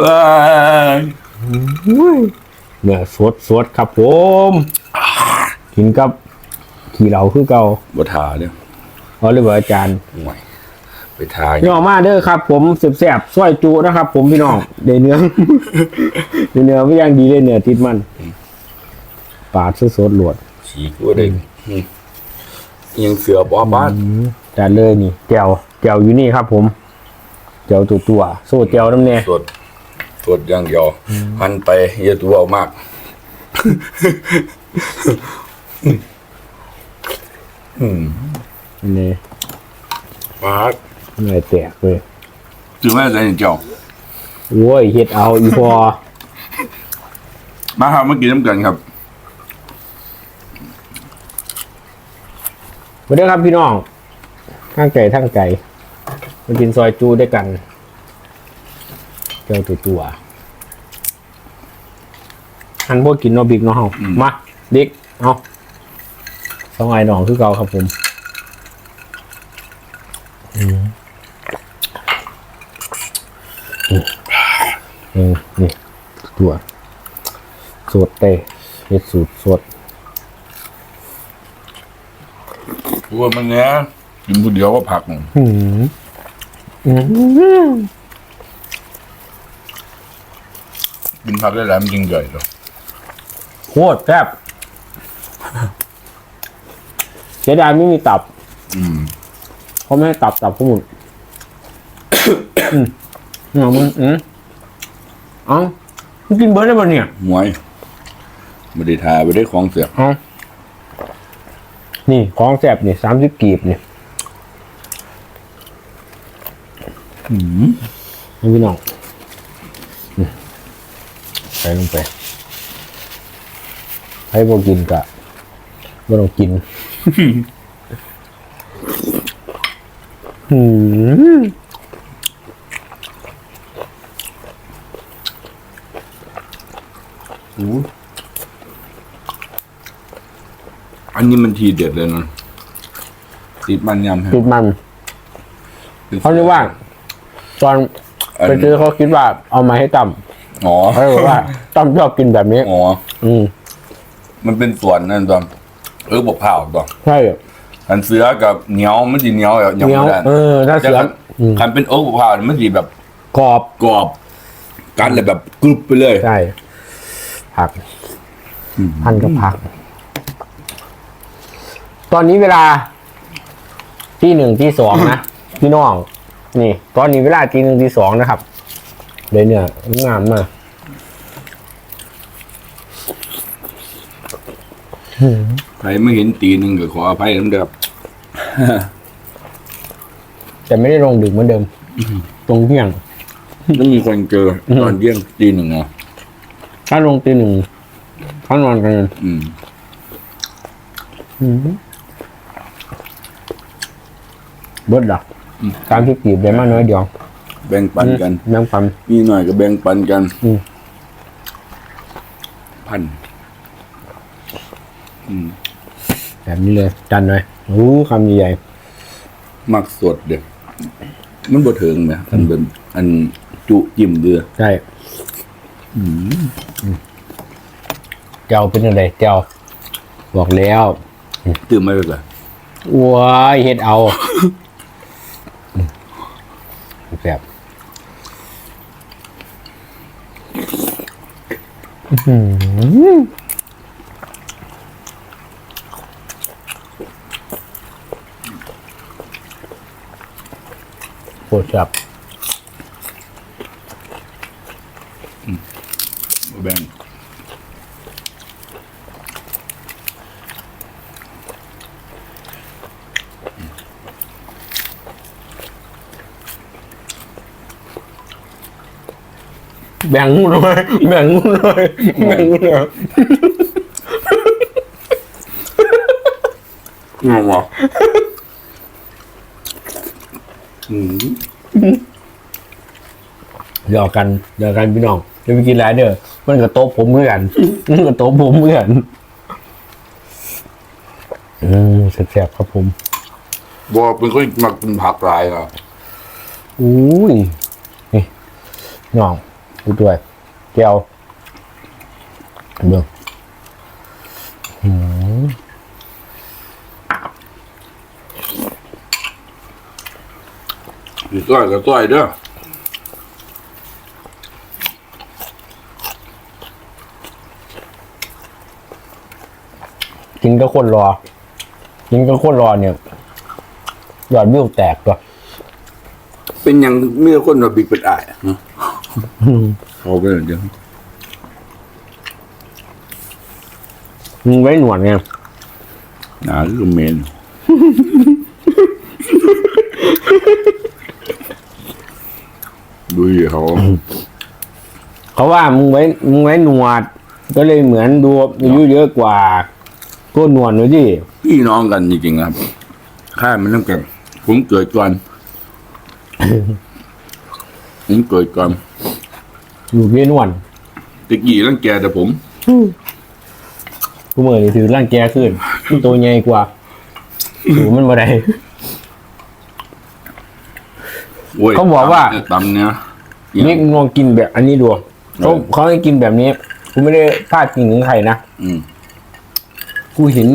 ว้ายเนื้อสดสดครับผม กินกับขี่เหลาคือเก่าบ่ทาเนี่ยเขาเรียกว่าอาจารย์ห่วยไปทาย่อมาเด้อครับ ผมแซ่บๆซอยจุนะครับ ผมพี่น้องเดเนื้อเดเนื้อไม่ย่างดีเลยเนื้อติดมันปาดสดๆหลวดฉีกว่าได้อืมยังเสือบ่บ้านจัดเลยนี่แจวแจวอยู่นี่ครับ ผมแจวตัวตัวๆโซ่แจวน้ำเนี่ยสด สดอย่างเดียวหันไปอย่าตัวเอามากอืมนี่ปาดเนื้อแตกเลยถึงแม้จะเจ้าโว้ยเฮ็ดเอาอีพอมาครับเมื่อกี้น้ำกันครับมาเด้อครับพี่น้องทั้งไก่ทั้งไก่มากินซอยจูด้วยกัน แจวตัวตัวๆหันพวกกินเนาะบิ๊กเนาะเฮามาบิ๊กเอาสองไอ้หนองคือเก่าครับผมอืมอืมนี่ตัวสดเต้เฮ็ดสูตรสดตัวมันเนี้ยกินผู้เดียวก็ผักหนึ่งอืมอืม กิ นผักได้หลายมันจริงใหญ่เลยโคตรแซ่บเสียดายไม่มีตับอืมเขาไม่ให้ตับตับพวกมึงอืมเอามึงอืมเอ้ามึงกินเบิร์ดได้ป่ะเนี่ยหวยไม่ได้ทาไม่ได้ของเสียเอ้านี่ของแซ่บนี่สามสิบกีบเนี่ยอืมให้พี่น้องอืมใส่ลงไปให้พวกกินกะไม่ต้องกินอืมอู้อันนี้มันทีเด็ดเลยนะติดมันยำติดมันเขาเรียกว่า ตอนไปซื้อเขาคิดว่าเอามาให้ต่ำ อ๋อเขาบอกว่าต่ำชอบกินแบบนี้อ๋ออืมมันเป็นส่วนนั่นตอนเออบอกเผาตอนใช่ คันเสือกับเหนียวมันจีเหนียวแบบเหนียวไม่ได้เออถ้าแต่เสือคันอืม คันเป็นโอ๊กบอกเผาเนี่ยมันจีแบบกรอบกรอบกันเลยแบบกรุบไปเลย ใช่ผักพันกับผัก ตอนนี้เวลาที่หนึ่งที่สองนะ พี่น้อง นี่ ตอนนี้เวลาที่หนึ่งที่สองนะครับ เลยเนี่ยงามมากใครไม่เห็นตีหนึ่งก็ขออภัยน้ำเด้อแต่ไม่ได้ลงดึกเหมือนเดิมตรงเที่ยงต้องมีคนเจอตอนเที่ยงตีหนึ่งอะถ้าลงตีหนึ่งเขานอนกันอืมเบิดดักตามที่กีบได้มากน้อยเดียว แบ่งปันกันน้ำปันมีหน่อยก็แบ่งปันกันอืมพันอืมแบบนี้เลยจันหน่อยโอ้คำใหญ่มักสดเด็กมันบ่ถึงไหมอันเป็นอันจุจิ้มเดือๆใช่เจ้าเป็นอะไรเจ้าบอกแล้วตื่มไม่ไปก่อนว้ายเฮ็ดเอาแบบอื้อหือ โคตรจับแบง แบ่งงูเลยแบ่งงูเลยแบ่งงูเลยงงวะอืมเดี๋ยวกันเดี๋ยวกันพี่น้องจะไปกินอะไรเด้อมันกับโต๊ะผมเหมือนกันมันกับโต๊ะผมเหมือนกันอืมแซ่บๆครับผมบอกเป็นคนมักกินผักหลายอะ อุ้ยนี่น้อง ดูด้วยแก้วเบิ่งหืมสิต้อยก็ต้อยเด้อกินก็คนรอ กินก็คนรอเนี่ยยอดวิวแตกตัวเป็นหยังมีแต่คนว่าบิ๊กเป็นอ้ายอะเนาะ เขาไปเดี๋ยวมึงไว้หนวดไงหนาคือเมนดูดิเขาเขาว่ามึงไว้มึงไว้หนวด ก็เลยเหมือนดูอายุเยอะกว่าก็หนวดหนูดิพี่น้องกันจริงๆครับค่ายมันต้องกันผมเกิดก่อน ผมเกิดก่อนอยู่เวียนหนวดตะกี้ร่างแกแต่ผมกูเมื่อนี่ถือร่างแกขึ้นมันตัวใหญ่กว่าถือมันมาได้โอ้ยเขาบอกว่าตำเนี่ยนี่มึงลองกินแบบอันนี้ดูเขาเขาให้กินแบบนี้กูไม่ได้พลาดกินถึงใครนะอืมกูเห็น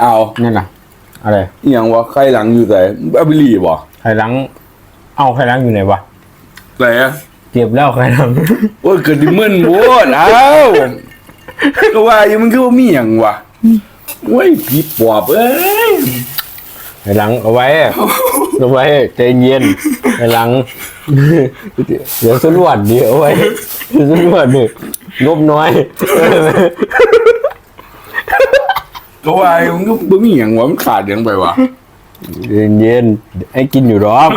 เอานั่นน่ะ อะไรอหย่างวะไข่หลังอยู่ไหนอาบิลีบ่ไข่ล้างเอาไข่ล้างอยู่ไหนวะ แต่เจ็บแล้วไข่ล้างโอ้ยเกิดดิมึนโว้ยเอ้าก็ว่าอยู่มันคือว่ามีอย่างวะโอ้ยผีปอบเอ้ยไข่ล้างเอาไว้เอาไว้ใจเย็นไข่ล้างเดี๋ยวสรวดเดี๋ยวเอาไว้เดี๋ยวสรวดดิงบน้อย ก็ว่าอยู่มันก็บ่มีอย่างวะมันขาดอย่างไปวะเย็นเย็นๆให้กินอยู่หรอก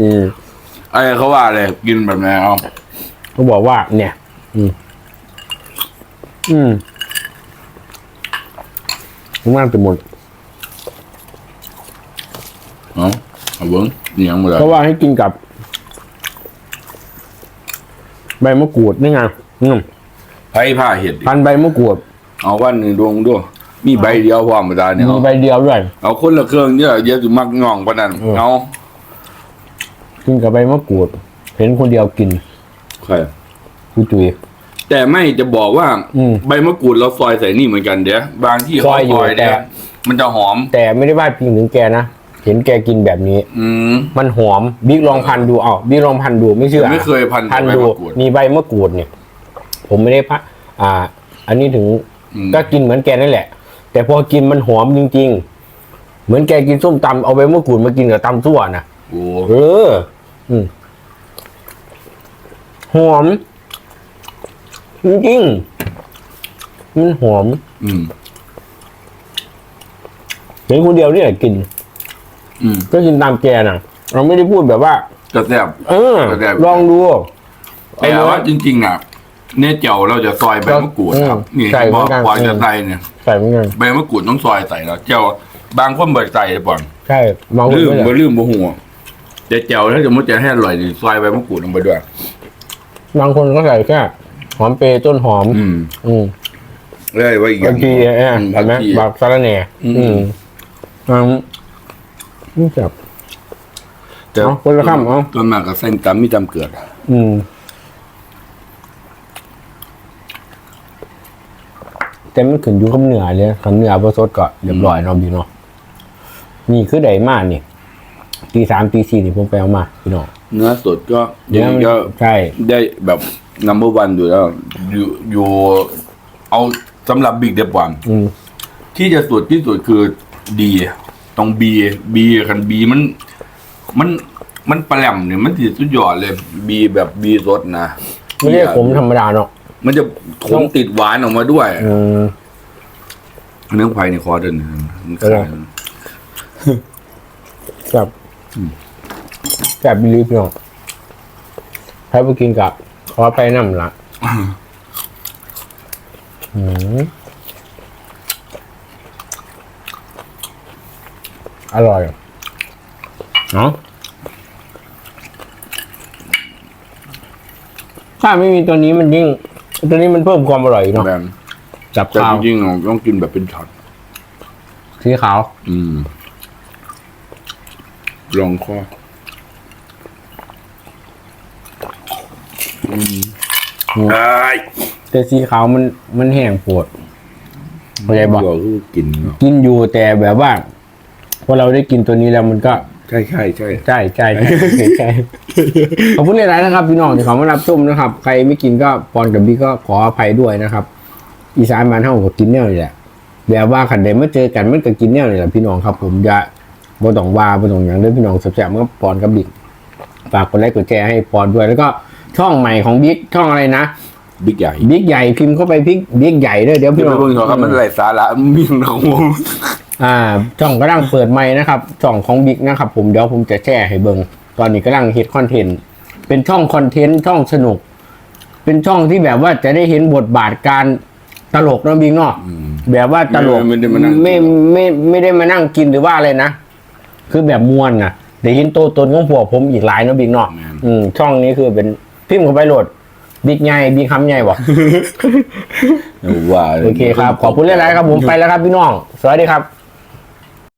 อืม ไอ้เขาว่าอะไรกินแบบไหนเอาเขาบอกว่า เนี่ย อืม อืมมันไปหมดเอาเอาเบิ้งอหย่างมาเลยเขาว่าให้กินกับ ใบมะกรูดนี่ไงอืมไผ่ผ้าเห็ดดิพันใบมะกรูดเอาวันหนึ่งดวงด้วยมีใบเดียวพร้อมมาได้เนี่ยมีเอาใบเดียวด้วย เอาคนละเครื่องเยอะเยอะสิมักง่องปานนั้นเออเอา กินกับใบมะกรูด เห็นคนเดียวกินใครกูจุย แต่ไม่จะบอกว่าอืม ใบมะกรูดเราซอยใส่นี่เหมือนกันเดี๋ยวบางที่เขาซอยอยู่ซอยเนี่ยแต่มันจะหอม แต่ไม่ได้ว่าพิงถึงแกนะ เห็นแกกินแบบนี้ อืม มันหอมบิ๊กลองพันดูเอาบิ๊กลองพันดูไม่เชื่อไม่เคยพันพันใบดูมะกรูดมีใบมะกรูดเนี่ย ผมไม่ได้พะอ่า อันนี้ถึงอืม ก็กินเหมือนแกนั่นแหละ แต่พอกินมันหอมจริง ๆ เหมือนแกกินส้มตำเอาใบมะกรูดมากินกับตำซั่วนะโอ้เออ อืมหอมจริงๆมันหอมอืม เห็นคนเดียวเนี่ยกิน อืมก็กินตามแกน่ะ เราไม่ได้พูดแบบว่ากระแซบเออ ก็ได้ ลองดู แต่ว่าจริงๆอะเนี่ยเจียวเราจะซอยใบมะกรูดครับ อืมนี่ใส่บเหมืออกนกันกว่าจะอืมใส่เนี่ยใส่เหมือนกันใบมะกรูดต้องซอยใส่แล้วเจียวบางคนเบิกใส่ก่อนใช่บางคนลืมก็บ่จะลืมบ่หัว แต่เจียวถ้าสมมติจะให้อร่อยนี่ซอยใบมะกรูดลงไปด้วย บางคนก็ใส่แค่หอมเปรย์ต้นหอม อืมอืมเลยว่าอีกอย่าบางงทีเอออืมเห็นไหมผักชีบักสาระแหน่อืม อืมอืมนี่จับ แต่เอาคนละคำเอาตัวมากกับเส้นกำมีจำเกิดอืม แต่มันขึ้นอยู่กับเนื้อเลยคันเนื้อผสดก็เรียบร้อยเนาะพี่เนาะนี่คือใดมากนี่ ตีสามตีสี่นี่ผมไปเอามาพี่น้องเนื้อสดก็เดี๋ยวนี้ก็ใช่ได้แบบ number one อยู่แล้วอยู่อยู่เอาสำหรับบิ๊กเดบวันอืมที่จะสุดที่สุดคือดีต้องบีบีคันบีมัน มันมันแปลมเนี่ยมันติดสุดยอดเลยบีแบบบีสดนะไม่เรียกผมธรรมดาเนาะมันจะขมติดหวานออกมาด้วยอืมเนื้อไผ่ในคอเดินมันเออแบบ แบบบิลีฟเนาะใครไปกินกับขอไปน้ำละอืมอร่อยเนาะถ้าไม่มีตัวนี้มันยิ่ง ตัวนี้มันเพิ่มความอร่อยอีกเนาะแบบจับแต่ข้าวจริงๆต้องกินแบบเป็นช็อต สีขาว อืม ลองข้ออืมเอ้ยแต่สีขาวมันมันแห้งโปวดเข้าใจบอกบอกคือกินเนาะกินอยู่แต่แบบว่าพอเราได้กินตัวนี้แล้วมันก็ใช่ใช่ใช่ใช่ใช่ใช่ใช่ขอบคุณหลายๆนะครับพี่น้องที่เขามารับชมนะครับ ใครไม่กินก็ปอนกับบิ๊กก็ขออภัยด้วยนะครับ อีสานบ้านเฮาก็กินแนวนี่แหละแบบว่าขันใดมาเจอกันมันก็กินแนวนี่แหละพี่น้องครับ ผมจะ บ่ต้องว่าบ่ต้องอย่างเด้อพี่น้องแซ่บๆมันก็ปอนกับบิ๊กฝากกดไลค์กดแชร์ให้ปอนด้วยแล้วก็ช่องใหม่ของบิ๊กช่องอะไรนะบิ๊กใหญ่บิ๊กใหญ่พิมพ์เข้าไปพิกบิ๊กใหญ่ด้วยเดี๋ยวพี่พี่น้น้อองงเพิ่งเขาครับมันไรสาระมีของผมอ่าช่องกำลังเปิดใหม่นะครับช่องของบิ๊กนะครับ ผมเดี๋ยวผมจะแชร์ให้เบิงตอนนี้กำลังเฮ็ดคอนเทนต์เป็นช่องคอนเทนต์ช่องสนุก เป็นช่องที่แบบว่าจะได้เห็นบทบาทการตลกนะบิ๊กเนาะแบบว่าตลกไม่ได้มานั่งไม่ไม่ไม่ได้มานั่งกินหรือว่าอะไรนะ คือแบบมวนนะได้เห็นตัวตนของพวกผมอีกหลายเนาะบิ๊กเนาะอืมช่องนี้คือเป็นพิมพ์เข้าไปโหลดบิ๊กใหญ่บิ๊กคำใหญ่บอกว่า โอเคครับ ขอบคุณหลายๆครับผมไปแล้วครับพี่น้อง สวัสดีครับ